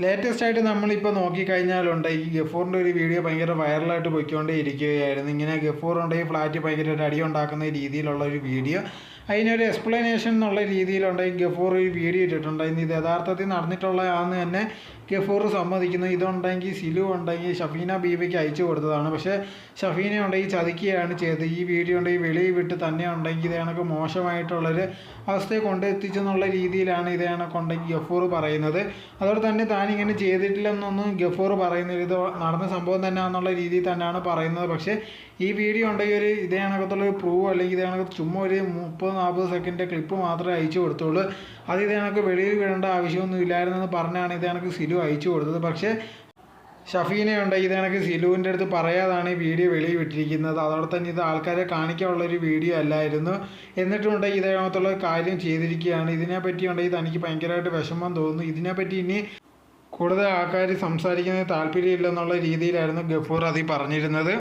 Latest ആയിട്ട് നമ്മളിപ്പോൾ നോക്കിക്കഴിഞ്ഞാലുണ്ട് ഈ ഗഫൂറിന്റെ ഒരു വീഡിയോ ഭയങ്കര വൈറലായിട്ട് പോയിക്കൊണ്ടേ ഇരിക്കുകയായിരുന്നു ഇങ്ങനെ ഗഫൂർ ഉണ്ട് ഈ ഫ്ലാറ്റ് ഭയങ്കരമായിട്ട് അടി ഉണ്ടാക്കുന്ന രീതിയിലുള്ള ഒരു വീഡിയോ അതിനൊരു എക്സ്പ്ലനേഷൻ എന്നുള്ള രീതിയിലുണ്ട് ഈ ഗഫൂർ ഒരു വീഡിയോ ഇട്ടിട്ടുണ്ട്. ഇത് യഥാർത്ഥത്തിൽ നടന്നിട്ടുള്ളതാണെന്ന് തന്നെ ഗഫൂർ സമ്മതിക്കുന്നു. ഇതുണ്ടെങ്കിൽ സിലു ഉണ്ടെങ്കിൽ ഷഫീന ബീബിക്ക് അയച്ചു കൊടുത്തതാണ്. പക്ഷേ ഷഫീന ഉണ്ടെങ്കിൽ ചതിക്കുകയാണ് ചെയ്തത്. ഈ വീഡിയോ ഉണ്ടെങ്കിൽ വെളിയിൽ വിട്ട് തന്നെ ഉണ്ടെങ്കിൽ ഇത് കണക്ക് മോശമായിട്ടുള്ളൊരു അവസ്ഥയെ കൊണ്ടെത്തിച്ചെന്നുള്ള രീതിയിലാണ് ഇത് കണക്കുണ്ടെങ്കിൽ ഗഫൂർ പറയുന്നത്. അതോടെ തന്നെ താൻ ഇങ്ങനെ ചെയ്തിട്ടില്ലെന്നൊന്നും ഗഫൂർ പറയുന്നില്ല. ഇത് നടന്ന സംഭവം തന്നെ എന്നുള്ള രീതിയിൽ തന്നെയാണ് പറയുന്നത്. പക്ഷേ ഈ വീഡിയോ ഉണ്ടെങ്കിൽ ഒരു ഇതേ കണക്കത്തുള്ള ഒരു പ്രൂവ് അല്ലെങ്കിൽ ഇതേ കണക്ക് ചുമ്മാ ഒരു മുപ്പത് നാൽപ്പത് സെക്കൻഡ് ക്ലിപ്പ് മാത്രമേ അയച്ചു കൊടുത്തുള്ളൂ. അത് ഇതേ കണക്ക് വെളിയിൽ വിടേണ്ട ആവശ്യമൊന്നും ഇല്ലായിരുന്നെന്ന് പറഞ്ഞാണ് ഇതേ കണക്ക് സിലു അയച്ചു കൊടുത്തത്. പക്ഷേ ഷഫീനയുണ്ട് ഇത് കണക്ക് സിലുവിന്റെ അടുത്ത് പറയാതാണ് ഈ വീഡിയോ വെളിയിൽ വിട്ടിരിക്കുന്നത്. അതോടെ തന്നെ ഇത് ആൾക്കാരെ കാണിക്കാനുള്ള ഒരു വീഡിയോ അല്ലായിരുന്നു. എന്നിട്ടുണ്ട് ഇതേകത്തുള്ള കാര്യം ചെയ്തിരിക്കുകയാണ്. ഇതിനെപ്പറ്റി ഉണ്ടെങ്കിൽ തനിക്ക് ഭയങ്കരമായിട്ട് വിഷമം തോന്നുന്നു. ഇതിനെപ്പറ്റി ഇനി കൂടുതൽ ആൾക്കാർ സംസാരിക്കുന്നത് താല്പര്യമില്ലെന്നുള്ള രീതിയിലായിരുന്നു ഗഫൂർ അതി പറഞ്ഞിരുന്നത്.